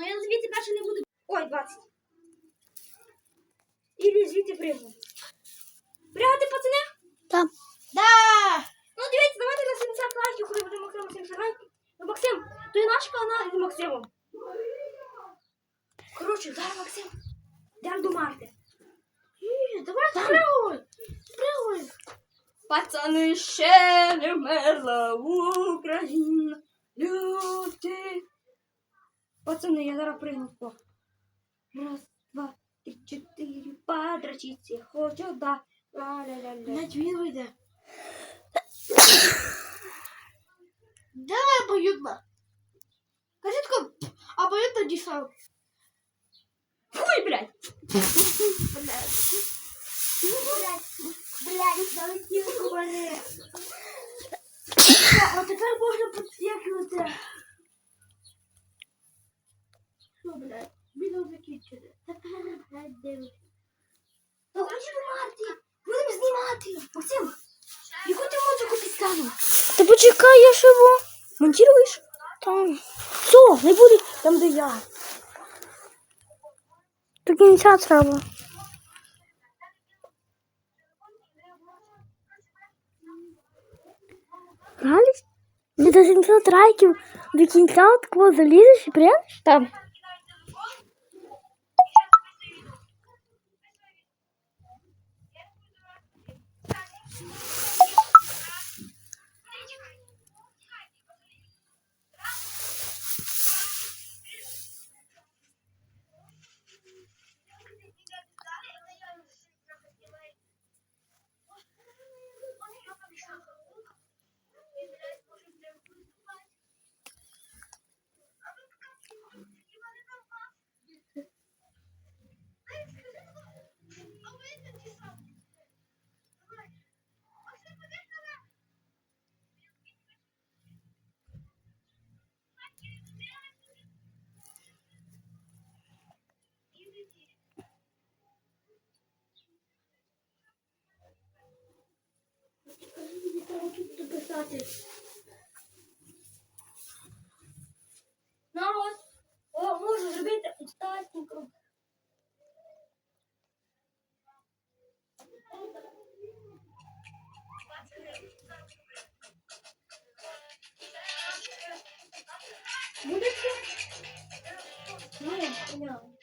Ну я звідси перше не буду. Ой, 20. Ілі звідти пригну. Пригати, пацани? Там. Да! Ну дивіться, давайте на 70 лайків, коли буде Максим 70 лайків. Ну, Максим, то і наш канал з Максимом. Коротше, зараз Максим. Йдемо до Марти. Ні, давай спригуй. Спригуй. Пацани ще не вмерла Україна. Люди. Пацани, я зараз пригну. О. Раз, два, три, чотири. Подрочиться хочу, да. Ла-ля-ля-ля. Навіть він вийде. Давай обоюдно. Кажи тако, обоюдно дійшов. Фуй, блядь. Блядь, залетів у мене. А тепер можна підсвітлювати. Коротше, до Марти. Будемо знімати. Максим, яку ти музику підставив? Та почекай, я живу. Монтируєш? Там. Все, не буде там, де я. До кінця треба. Грались? Не до 700 лайків. До кінця от кого залізеш і прянеш там. Тут. Ну, ось. О, можу зробити остатньо. Буде це? Ну, я.